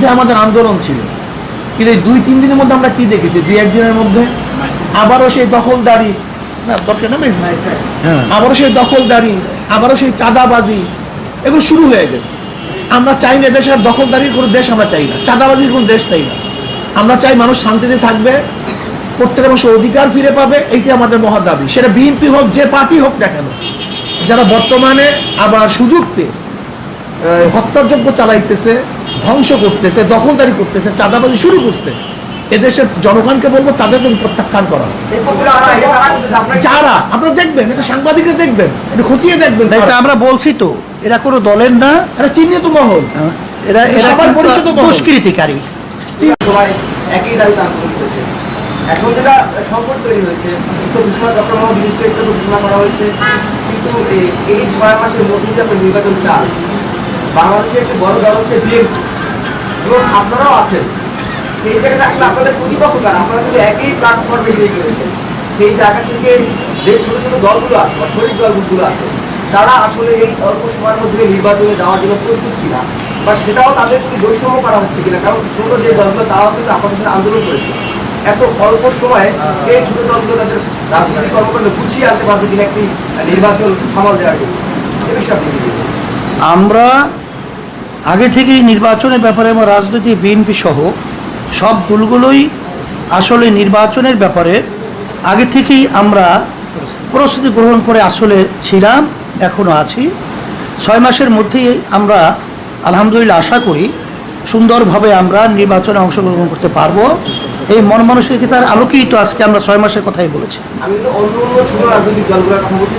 মধ্যে আমাদের আন্দোলন ছিল। কিন্তু এই দুই তিন দিনের মধ্যে আমরা কি দেখেছি? দুই একদিনের মধ্যে? আবারও সেই দখলদারি না দরকার না হ্যাঁ। আবারও সেই দখলদারি আবারও সেই চাঁদাবাজি এগুলো শুরু হয়ে গেছে। আমরা চাই না দেশের দখলদারির কোনো দেশ আমরা চাই না। চাঁদাবাজির কোনো দেশ চাই না। আমরা চাই মানুষ শান্তিতে থাকবে প্রত্যেক মানুষ অধিকার ফিরে পাবে এইটি আমাদের মহা দাবি। সেটা বিএনপি হোক যে পার্টি হোক না কেন যারা বর্তমানে আবার সুযোগ পেয়ে আহ, হত্যাযজ্ঞ চালাইতেছে ধ্বংস করতেছে দখলদারি করতেছে চাঁদাবাজি শুরু করছে। এদেশের জনগণকে বলব তাদেরকে প্রত্যাখ্যান করা। যারা আপনারা দেখবেন এটা সাংবাদিকরা দেখবেন এটা খতিয়ে দেখবেন এটা আমরা বলছি তো এরা কোনো দলের না। এটা চিহ্নিত মহল। এরা এরা সবার পরিচিত। দুষ্কৃতিকারী। একই এখন যেটা সংকট তৈরি হয়েছে তো ঘোষণা ডক্টর মোহাম্মদ ইউনুসের ঘোষণা করা হয়েছে। কিন্তু এই- এই ছয় মাসের মধ্যে যে আপনার নির্বাচন চাল বাংলাদেশের একটি বড় দল হচ্ছে বিএনপি। এবং আপনারাও আছেন। সেই জায়গাটা আসলে আপনাদের প্রতিপক্ষ কার? আপনারা কিন্তু একই প্ল্যাটফর্মে এগিয়ে চলেছেন সেই জায়গা থেকে যে ছোট ছোট দলগুলো আছে বা শরীর দলগুলো আছে, তারা আসলে এই অল্প সময়ের মধ্যে নির্বাচনে যাওয়ার জন্য প্রস্তুত কিনা বা সেটাও তাদের কি বৈষম্য করা হচ্ছে কিনা, কারণ ছোট যে দলগুলো, তারাও কিন্তু আপনাদের আন্দোলন করেছে। এত অল্প সময়ে এই ছোট দলগুলো তাদের রাজনৈতিক কর্মকাণ্ড গুছিয়ে আনতে পারবে কিনা একটি নির্বাচন সামাল দেওয়ার জন্য? এ বিষয়ে আমরা আগে থেকেই নির্বাচনের ব্যাপারে এবং রাজনৈতিক বিএনপি সহ সব দলগুলোই আসলে নির্বাচনের ব্যাপারে আগে থেকেই আমরা প্রস্তুতি গ্রহণ করে আসলে ছিলাম এখনও আছি। ছয় মাসের মধ্যেই আমরা আলহামদুলিল্লাহ আশা করি সুন্দরভাবে আমরা নির্বাচনে অংশগ্রহণ করতে পারব। এই মন মানসিকতার আলোকেই তো আজকে আমরা ছয় মাসের কথাই বলেছি।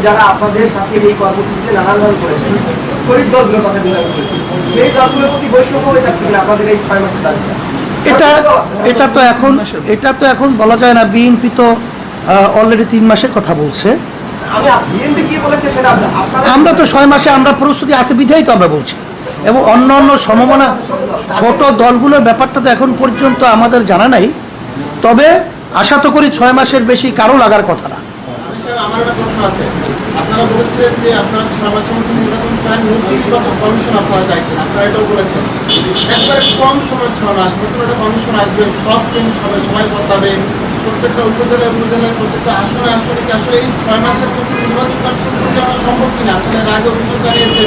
যারা আপনাদের সাথে এই কর্মসূচিতে নানানভাবে করেছেন শরীর দলগুলোর কথা এটা এটা তো এখন এটা তো এখন বলা যায় না বিএনপি তো অলরেডি তিন মাসের কথা বলছে। আমরা তো ছয় মাসে আমরা প্রস্তুতি আছে বিধাই তো আমরা বলছি। এবং অন্য অন্য সমমনা ছোট দলগুলোর ব্যাপারটা তো এখন পর্যন্ত আমাদের জানা নাই। তবে আশা তো করি ছয় মাসের বেশি কারও লাগার কথা না। আমার একটা প্রশ্ন আছে। আপনারা বলেছেন যে আপনারা ছয় মাসের নির্বাচন চান? নির্বাচন কমিশন আপনারা চাইছেন? আপনারা এটাও বলেছেন। একবারে কম সময় ছয় মাস নতুন একটা কমিশন আসবে সব চেঞ্জ হবে সবাই বদলাবে প্রত্যেকটা উপজেলায় উপজেলায় প্রত্যেকটা আসনে আসনে কি আসলে এই ছয় মাসের মধ্যে নির্বাচন কার্যক্রম করতে সম্ভব কিনা? আসলে আগে অভিযোগ দাঁড়িয়েছে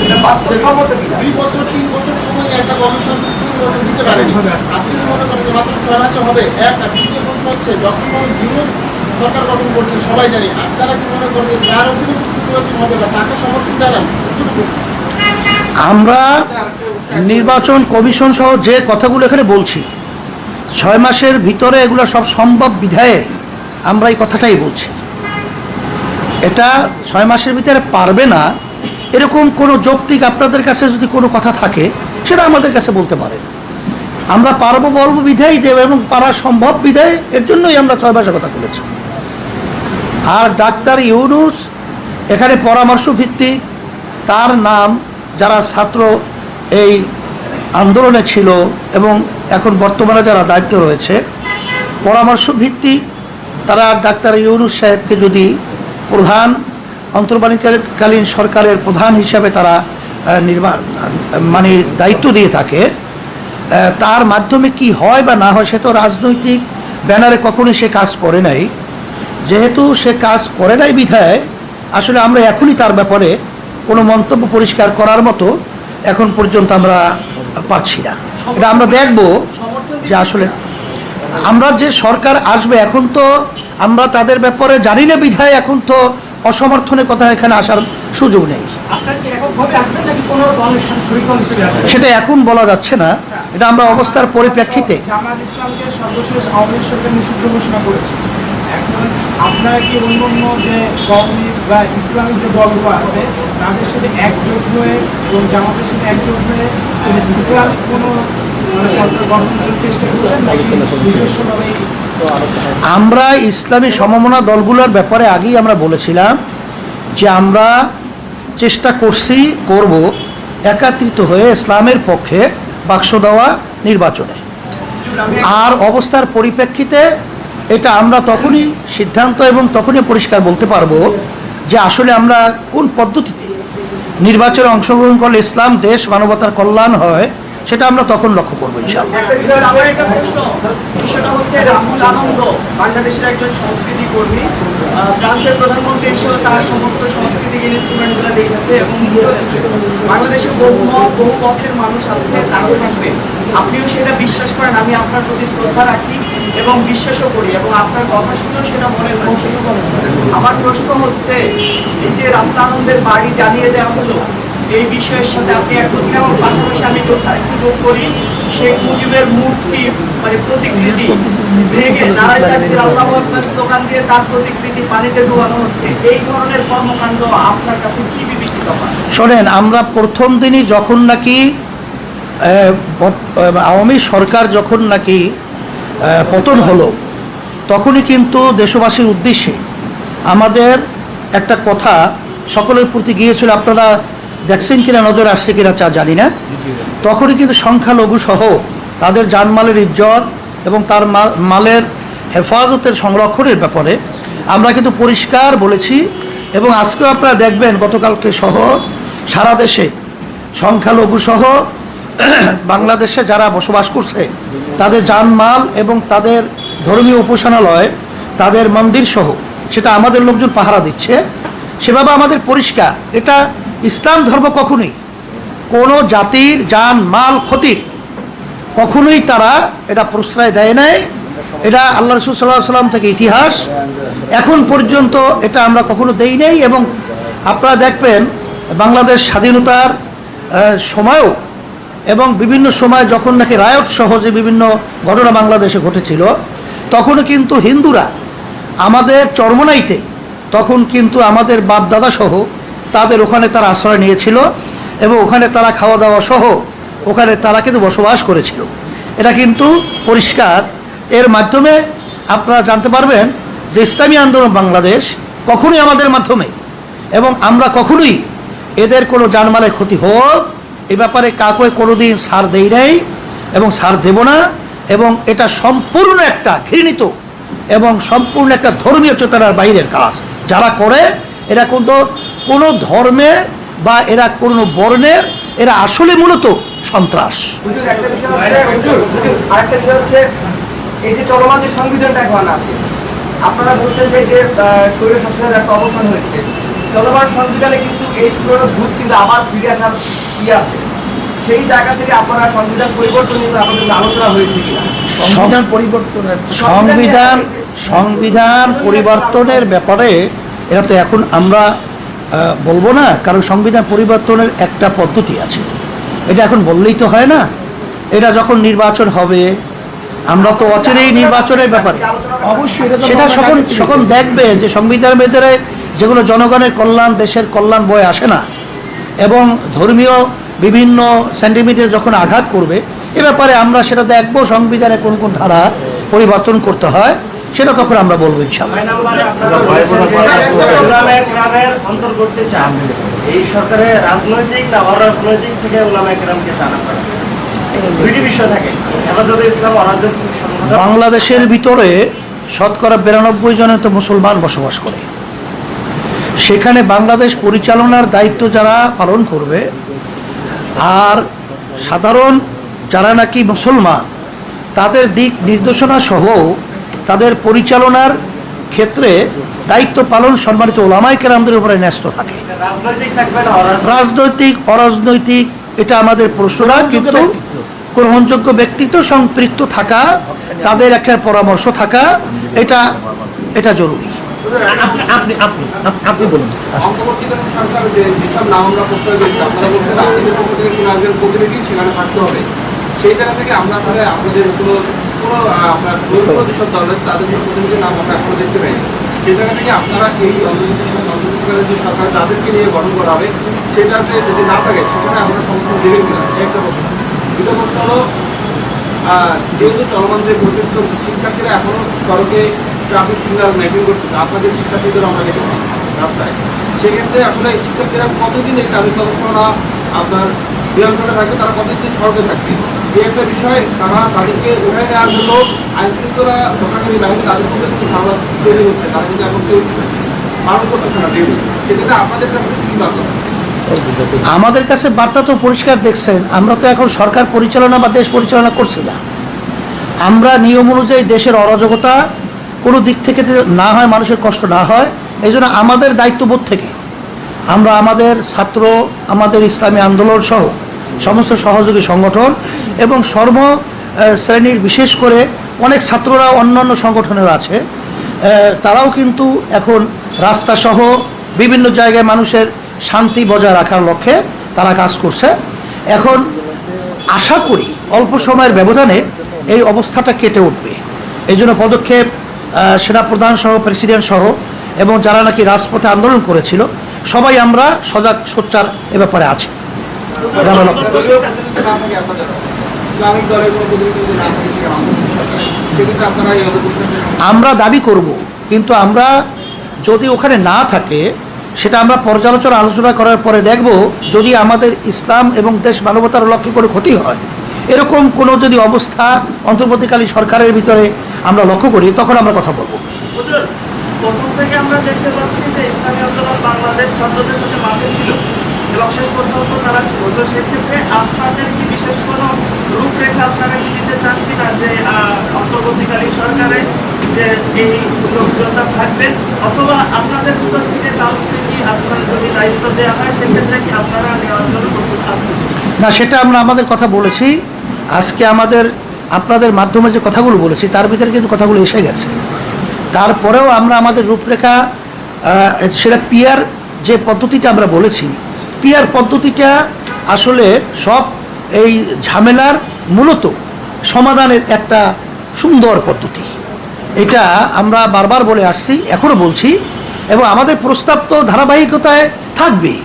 দুই বছর তিন বছর সময় একটা কমিশন নির্বাচন দিতে পারেনি। আপনি মনে করেন যে মাত্র ছয় মাসে হবে? এক আর দ্বিতীয় প্রশ্ন হচ্ছে যখন কোনো বিরোধ সরকার গঠন করছে সবাই জানি। আপনারা কি মনে করেন যে যার অধীনে হবে বা তাকে সমর্থন জানান আমরা নির্বাচন কমিশন সহ যে কথাগুলো এখানে বলছি, ছয় মাসের ভিতরে এগুলো সব সম্ভব বিধায়ে আমরা এই কথাটাই বলছি। এটা ছয় মাসের ভিতরে পারবে না, এরকম কোনো যৌক্তিক আপনাদের কাছে যদি কোনো কথা থাকে, সেটা আমাদের কাছে বলতে পারে। আমরা পারব বলব বিধায় দেব এবং পারা সম্ভব বিধায়, এর জন্যই আমরা ছয় মাসের কথা বলেছি। আর ডাক্তার ইউনুস এখানে পরামর্শ ভিত্তিক তার নাম যারা ছাত্র এই আন্দোলনে ছিল এবং এখন বর্তমানে যারা দায়িত্ব রয়েছে পরামর্শ ভিত্তিক তারা ডাক্তার ইউনুস সাহেবকে যদি প্রধান অন্তর্বর্তীকালীন সরকারের প্রধান হিসাবে তারা আহ, নির্বাণ মানে দায়িত্ব দিয়ে থাকে তার মাধ্যমে কি হয় বা না হয় সে তো রাজনৈতিক ব্যানারে কখনোই সে কাজ করে নাই। যেহেতু সে কাজ করে নাই বিধায় আসলে আমরা এখনই তার ব্যাপারে কোনো মন্তব্য পরিষ্কার করার মতো এখন পর্যন্ত আমরা পাচ্ছি না। এটা আমরা দেখব যে আসলে আমরা যে সরকার আসবে এখন তো আমরা তাদের ব্যাপারে জানি না বিধায় এখন তো অসমর্থনের কথা এখানে আসার সুযোগ নেই। সেটা এখন বলা যাচ্ছে না। এটা আমরা অবস্থার পরিপ্রেক্ষিতে জামাত ইসলামকে সর্বশেষ আওয়ামী সরকার নিষিদ্ধ ঘোষণা করেছে। আপনারা কি অন্য অন্য যে কওমি বা ইসলামিক যে দলগুলো আছে, তাদের সাথে একজোট হয়ে এবং জামাতের সাথে একজোট হয়ে কোনো মানে আমরা ইসলামী সমমনা দলগুলোর ব্যাপারে আগেই আমরা বলেছিলাম যে আমরা চেষ্টা করছি, করব একাত্রিত হয়ে ইসলামের পক্ষে বাক্স দেওয়া নির্বাচনে। আর অবস্থার পরিপ্রেক্ষিতে এটা আমরা তখনই সিদ্ধান্ত এবং তখনই পরিষ্কার বলতে পারব যে আসলে আমরা কোন পদ্ধতিতে নির্বাচনে অংশগ্রহণ করলে ইসলাম, দেশ, মানবতার কল্যাণ হয়, সেটা আমরা তখন লক্ষ্য করব আপনিও সেটা বিশ্বাস করেন, আমি আপনার প্রতি শ্রদ্ধা রাখি। এবং বিশ্বাসও করি এবং আপনার কথা শুনেও সেটা মনে হচ্ছে আমার প্রশ্ন হচ্ছে, এই যে রাহুল আনন্দের বাড়ি জানিয়ে দেওয়া হলো, এই বিষয়ের সাথে আপনি কিনা? এবং পাশাপাশি আমি একটু যোগ করি, শেখ মুজিবের মূর্তি মানে প্রতিকৃতি ভেঙে নারায় তাকবীর আল্লাহু স্লোগান দিয়ে তার প্রতিকৃতি পানিতে ডুবানো হচ্ছে। এই ধরনের কর্মকাণ্ড আপনার কাছে কি বিবেচিত হয়? শোনেন, আমরা প্রথম দিনই যখন নাকি আওয়ামী সরকার যখন নাকি পতন হলো, তখনই কিন্তু দেশবাসীর উদ্দেশ্যে আমাদের একটা কথা সকলের প্রতি গিয়েছিল, আপনারা দেখছেন কিনা, নজর আসছে কিনা চা জানি না। তখনই কিন্তু সংখ্যালঘু সহ তাদের জানমালের ইজ্জত এবং তার মালের হেফাজতের সংরক্ষণের ব্যাপারে আমরা কিন্তু পরিষ্কার বলেছি এবং আজকেও আপনারা দেখবেন গতকালকে সহ সারা দেশে সংখ্যালঘু সহ বাংলাদেশে যারা বসবাস করছে, তাদের জানমাল এবং তাদের ধর্মীয় উপাসনালয়, তাদের মন্দির সহ, সেটা আমাদের লোকজন পাহারা দিচ্ছে। সেভাবে আমাদের পরিষ্কার। এটা ইসলাম ধর্ম কখনোই, কোনো জাতির জান, মাল, ক্ষতির কখনোই তারা এটা প্রশ্রয় দেয় নাই। এটা আল্লাহ রসুল সাল্লাহ সাল্লাম থেকে ইতিহাস। এখন পর্যন্ত এটা আমরা কখনো দেই নাই এবং আপনারা দেখবেন বাংলাদেশ স্বাধীনতার সময়ও এবং বিভিন্ন সময় যখন নাকি রায়ত সহজে বিভিন্ন ঘটনা বাংলাদেশে ঘটেছিল, তখনও কিন্তু হিন্দুরা আমাদের চরমনাইতে, তখন কিন্তু আমাদের বাপ দাদা সহ তাদের ওখানে তারা আশ্রয় নিয়েছিল এবং ওখানে তারা খাওয়া দাওয়া সহ ওখানে তারা কিন্তু বসবাস করেছিল। এটা কিন্তু পরিষ্কার। এর মাধ্যমে আপনারা জানতে পারবেন যে ইসলামী আন্দোলন বাংলাদেশ কখনোই আমাদের মাধ্যমে এবং আমরা কখনোই এদের কোনো জানমালের ক্ষতি হোক এ ব্যাপারে কাউকে কোনোদিন সার দেই নাই এবং সার দেব না, এবং এটা সম্পূর্ণ একটা ঘৃণিত এবং সম্পূর্ণ একটা ধর্মীয় চেতনার বাইরের কাজ। যারা করে, এরা কিন্তু কোনো ধর্মে বা এরা কোনো বর্ণের, এরা আসলে মূলত সন্ত্রাস। এই যে চলমান যে সংবিধানটা আছে, আপনারা বলছেন যে যে শরীর শাসনের একটা অবসান হয়েছে। চলমান সংবিধানে কিন্তু এই পুরোনো ভূত কিন্তু আবার ফিরে আসার ই আছে? সেই জায়গা থেকে আপনারা সংবিধান পরিবর্তন নিয়ে আপনাদের আলোচনা হয়েছে কিনা? সংবিধান পরিবর্তনের সংবিধান সংবিধান পরিবর্তনের ব্যাপারে এটা তো এখন আমরা বলব না কারণ সংবিধান পরিবর্তনের একটা পদ্ধতি আছে। এটা এখন বললেই তো হয় না। এটা যখন নির্বাচন হবে আমরা তো অচিরেই নির্বাচনের ব্যাপারে। অবশ্যই সেটা সকল সকল দেখবে যে সংবিধানের ভেতরে যেগুলো জনগণের কল্যাণ দেশের কল্যাণ বয়ে আসে না। এবং ধর্মীয় বিভিন্ন সেন্টিমিটার যখন আঘাত করবে এ ব্যাপারে আমরা সেটা দেখব সংবিধানে কোন কোন ধারা পরিবর্তন করতে হয় সেটা তখন আমরা বলব এই রাজনৈতিক না অরাজনৈতিক থেকে টানা সংগঠন। বাংলাদেশের ভিতরে শতকরা বিরানব্বই জনের তো মুসলমান বসবাস করে। সেখানে বাংলাদেশ পরিচালনার দায়িত্ব যারা পালন করবে আর সাধারণ যারা নাকি মুসলমান তাদের দিক নির্দেশনা সহ তাদের পরিচালনার ক্ষেত্রে দায়িত্ব পালন সম্মানিত ওলামাই কেরামদের উপরে ন্যস্ত থাকে। রাজনৈতিক অরাজনৈতিক? রাজনৈতিক অরাজনৈতিক এটা আমাদের প্রশ্ন। না কিন্তু গ্রহণযোগ্য ব্যক্তিত্ব সম্পৃক্ত থাকা তাদের একটা পরামর্শ থাকা এটা এটা জরুরি। আপনি আপনি আপনি বলুন। সরকার যে যেসব নাম আমরা প্রস্তাব দিয়েছি আপনারা বলছেন আপনাদের পক্ষ থেকে কোনো একজন প্রতিনিধি সেখানে থাকতে হবে। সেই জায়গা থেকে আমরা আসলে আমাদের কোনো কোনো আপনার যেসব দল রয়েছে তাদের কোনো প্রতিনিধির নাম আমরা এখনও দেখতে পাই সেই জায়গা থেকে আপনারা এই অন্তর্বর্তী- যে সরকার তাদেরকে নিয়ে গঠন করা হবে সেটাতে যদি না থাকে সেখানে আমরা সমর্থন দেবেন কিনা একটা প্রশ্ন। দুটো প্রশ্ন হলো আহ, যেহেতু চলমান যে শিক্ষার্থীরা এখনও সড়কে ট্রাফিক সিগন্যাল মেনটেন করতেছে। আপনাদের শিক্ষার্থীদের আমরা দেখেছি রাস্তায়। সেক্ষেত্রে আসলে শিক্ষার্থীরা কতদিন এই ট্রাফিক ব্যবস্থাপনা আপনার নিয়ন্ত্রণে থাকবে? তারা কতদিন সড়কে থাকবে? এই একটা বিষয় তারা তাদেরকে উঠায় নেওয়ার জন্য আইন শৃঙ্খলা রক্ষাকারী বাহিনী তাদের মধ্যে কিন্তু সাংবাদ তৈরি হচ্ছে তারা কিন্তু এখন কেউ পালন করতেছে না ডেলি সেক্ষেত্রে আপনাদের কাছে কি বার্তা? আমাদের কাছে বার্তা তো পরিষ্কার দেখছেন। আমরা তো এখন সরকার পরিচালনা বা দেশ পরিচালনা করছি না। আমরা নিয়ম অনুযায়ী দেশের অরাজকতা কোনো দিক থেকে যে না হয়, মানুষের কষ্ট না হয়, এই জন্য আমাদের দায়িত্ববোধ থেকে আমরা আমাদের ছাত্র, আমাদের ইসলামী আন্দোলন সহ সমস্ত সহযোগী সংগঠন এবং সর্ব শ্রেণির বিশেষ করে অনেক ছাত্ররা অন্যান্য সংগঠনের আছে। তারাও কিন্তু এখন রাস্তা সহ বিভিন্ন জায়গায় মানুষের শান্তি বজায় রাখার লক্ষ্যে তারা কাজ করছে। এখন আশা করি অল্প সময়ের ব্যবধানে এই অবস্থাটা কেটে উঠবে। এই জন্য পদক্ষেপ সেনাপ্রধান সহ প্রেসিডেন্ট সহ, এবং যারা নাকি রাজপথে আন্দোলন করেছিল, সবাই আমরা সজাগ, সোচ্চার এ ব্যাপারে আছি। আমরা দাবি করব, কিন্তু আমরা যদি ওখানে না থাকে, সেটা আমরা পর্যালোচনা, আলোচনা করার পরে দেখব, যদি আমাদের ইসলাম এবং দেশ মানবতার লক্ষ্যে করে ক্ষতি হয়। এরকম কোনো যদি অবস্থা অন্তর্বর্তীকালীন সরকারের ভিতরে আমরা লক্ষ্য করি তখন আমরা কথা বলব। প্রথম থেকে আমরা দেখতে পাচ্ছি যে ইসলামী আন্দোলন বাংলাদেশ ছাত্রদের সাথে মাঠে ছিল এবং শেষ পর্যন্ত তারা ছিল। তো সেক্ষেত্রে আপনাদের কি বিশেষ কোনো রূপরেখা আপনারা কি দিতে চান কিনা যে আহ, অন্তর্বর্তীকালীন সরকারে যে এই লোকজনটা থাকবে? অথবা আপনাদের ভিতর থেকে কাউকে কি আপনারা যদি দায়িত্ব দেওয়া হয় সেক্ষেত্রে কি আপনারা নেওয়ার জন্য প্রস্তুত আছেন? না সেটা আমরা আমাদের কথা বলেছি। আজকে আমাদের আপনাদের মাধ্যমে যে কথাগুলো বলেছি, তার ভিতরে কিন্তু কথাগুলো এসে গেছে। তারপরেও আমরা আমাদের রূপরেখা সেটা পিয়ার যে পদ্ধতিটা আমরা বলেছি, পিয়ার পদ্ধতিটা আসলে সব এই ঝামেলার মূলত সমাধানের একটা সুন্দর পদ্ধতি। এটা আমরা বারবার বলে আসছি এখনও বলছি, এবং আমাদের প্রস্তাব তো ধারাবাহিকতায় থাকবেই।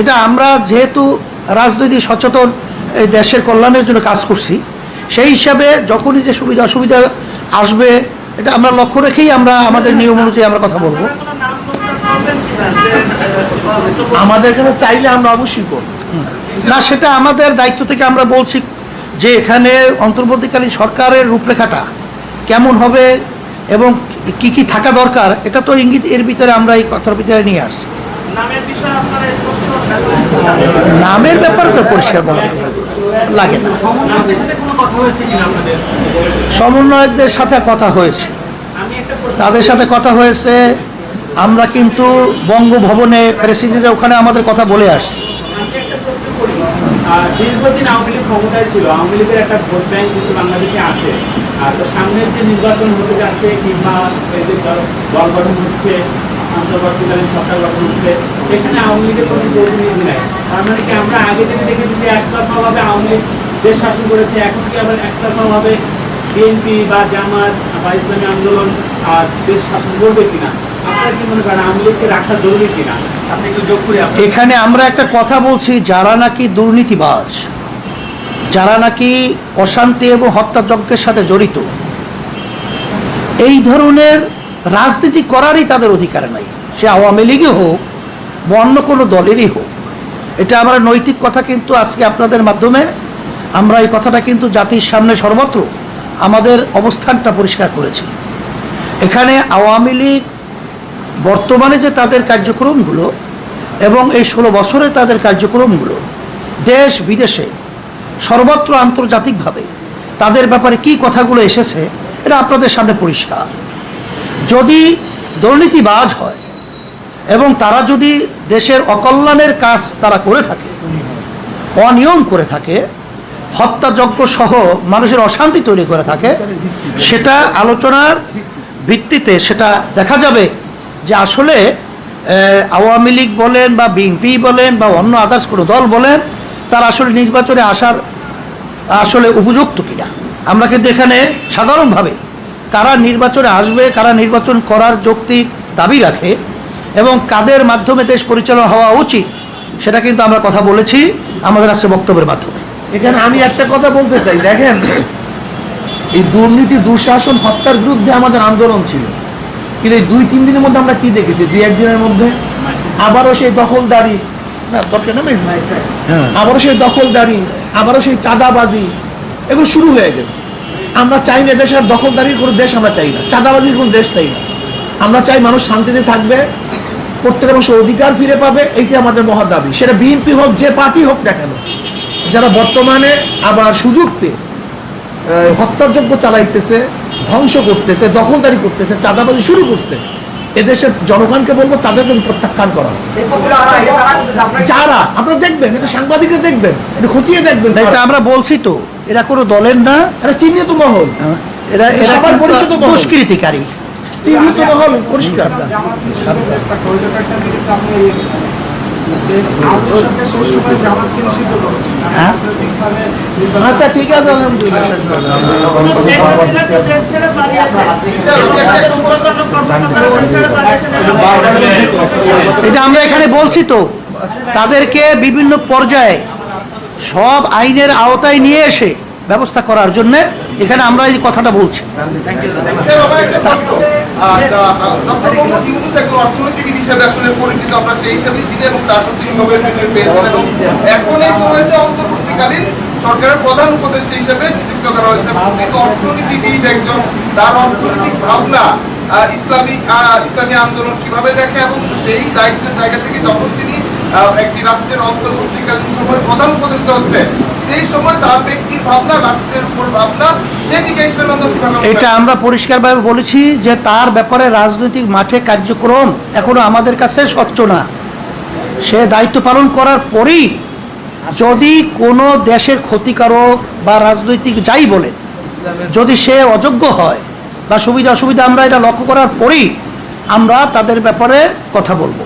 এটা আমরা যেহেতু রাজনৈতিক সচেতন এই দেশের কল্যাণের জন্য কাজ করছি সেই হিসাবে যখনই যে সুবিধা অসুবিধা আসবে এটা আমরা লক্ষ্য রেখেই আমরা আমাদের নিয়ম অনুযায়ী আমরা কথা বলব। আমাদের কাছে চাইলে আমরা অবশ্যই করব। না সেটা আমাদের দায়িত্ব থেকে আমরা বলছি যে এখানে অন্তর্বর্তীকালীন সরকারের রূপরেখাটা কেমন হবে এবং কি কি থাকা দরকার এটা তো ইঙ্গিত এর ভিতরে আমরা এই কথার ভিতরে নিয়ে আসছি? নামের ব্যাপারে তো পরিষ্কার বলা লাগে না। সমন্বয়কদের সাথে কথা হয়েছে। তাদের সাথে কথা হয়েছে। আমরা কিন্তু বঙ্গভবনে প্রেসিডেন্টের ওখানে আমাদের কথা বলে আসছি। দীর্ঘদিন আওয়ামী লীগ ক্ষমতায় ছিল। আওয়ামী লীগের একটা ভোট ব্যাংক কিন্তু বাংলাদেশে আছে। আর তো সামনের যে নির্বাচন হতে যাচ্ছে, কিংবা এই যে দল গঠন হচ্ছে অন্তর্বর্তীকালীন সরকার গঠন হচ্ছে, এখানে আওয়ামী লীগের কোনো প্রতিনিধি নাই। তার মানে কি আমরা আগে থেকে দেখেছি যে একতরফাভাবে আওয়ামী লীগ দেশ শাসন করেছে, এখন কি আবার একতরফাভাবে বিএনপি বা জামাত বা ইসলামী আন্দোলন দেশ শাসন করবে কিনা? এখানে আমরা একটা কথা বলছি, যারা নাকি দুর্নীতিবাজ, যারা নাকি অশান্তি এবং হত্যাযজ্ঞের সাথে জড়িত, এই ধরনের রাজনীতি করারই তাদের অধিকার নাই। সে আওয়ামী লীগই হোক বা অন্য কোনো দলেরই হোক। এটা আমরা নৈতিক কথা কিন্তু আজকে আপনাদের মাধ্যমে, আমরা এই কথাটা কিন্তু জাতির সামনে সর্বত্র আমাদের অবস্থানটা পরিষ্কার করেছি। এখানে আওয়ামী লীগ বর্তমানে যে তাদের কার্যক্রমগুলো এবং এই ষোলো বছরের তাদের কার্যক্রমগুলো দেশ বিদেশে সর্বত্র আন্তর্জাতিকভাবে তাদের ব্যাপারে কি কথাগুলো এসেছে, এটা আপনাদের সামনে পরিষ্কার। যদি দুর্নীতিবাজ হয় এবং তারা যদি দেশের অকল্যাণের কাজ তারা করে থাকে, অনিয়ম করে থাকে, হত্যাযজ্ঞ সহ মানুষের অশান্তি তৈরি করে থাকে, সেটা আলোচনার ভিত্তিতে সেটা দেখা যাবে যে আসলে আওয়ামী লীগ বলেন বা বিএনপি বলেন বা অন্য আদার্স কোনো দল বলেন, তারা আসলে নির্বাচনে আসার আসলে উপযুক্ত কিনা। আমরা কিন্তু এখানে সাধারণভাবে কারা নির্বাচনে আসবে কারা নির্বাচন করার যৌক্তিক দাবি রাখে এবং কাদের মাধ্যমে দেশ পরিচালনা হওয়া উচিত সেটা কিন্তু আমরা কথা বলেছি আমাদের আজকে বক্তব্যের মাধ্যমে। এখানে আমি একটা কথা বলতে চাই দেখেন এই দুর্নীতি দুঃশাসন হত্যার বিরুদ্ধে আমাদের আন্দোলন ছিল। কিন্তু এই দুই তিন দিনের মধ্যে আমরা কি দেখেছি? দুই একদিনের মধ্যে? আবারও সেই দখলদারি না দরকার না আবারও সেই দখলদারি আবারও সেই চাঁদাবাজি এগুলো শুরু হয়ে গেছে। আমরা চাই না দেশের দখলদারির কোনো দেশ আমরা চাই না চাঁদাবাজির কোনো দেশ চাই না। আমরা চাই মানুষ শান্তিতে থাকবে প্রত্যেক মানুষের অধিকার ফিরে পাবে এটি আমাদের মহা দাবি। সেটা বিএনপি হোক যে পার্টি হোক না কেন যারা বর্তমানে আবার সুযোগ পেয়ে আহ, হত্যাযজ্ঞ চালাইতেছে ধ্বংস করতেছে দখলদারি করতেছে চাঁদাবাজি শুরু করছে এদেশের জনগণকে বলব তাদেরকে প্রত্যাখ্যান করা। যারা আপনারা দেখবেন এটা সাংবাদিকরা দেখবেন এটা খতিয়ে দেখবেন এটা আমরা বলছি তো এরা কোনো দলের না। এটা চিহ্নিত মহল। এরা এরা পরিচিত। দুষ্কৃতিকারী। চিহ্নিত মহল পরিষ্কার। আচ্ছা ঠিক আছে। এটা আমরা এখানে বলছি তো, তাদেরকে বিভিন্ন পর্যায়ে সব আইনের আওতায় নিয়ে এসে ব্যবস্থা করার জন্য এখানে আমরা এই কথাটা বলছি ডক্টর একজন তার সাথে তিনি নোবেল প্রাইজ পেয়েছেন ইসলামী আন্দোলন কীভাবে দেখে এবং সেই দায়িত্বের জায়গা থেকে যখন তিনি একটি রাষ্ট্রের অন্তর্বর্তীকালীন সময় প্রধান উপদেষ্টা হচ্ছে সেই সময় তার ব্যক্তির ভাবনা রাষ্ট্রের উপর ভাবনা সেটিকে এটা আমরা পরিষ্কারভাবে বলেছি যে তার ব্যাপারে রাজনৈতিক মাঠে কার্যক্রম এখনও আমাদের কাছে স্বচ্ছ না। সে দায়িত্ব পালন করার পরেই যদি কোনো দেশের ক্ষতিকারক বা রাজনৈতিক যাই বলে যদি সে অযোগ্য হয় বা সুবিধা অসুবিধা আমরা এটা লক্ষ্য করার পরেই আমরা তাদের ব্যাপারে কথা বলব।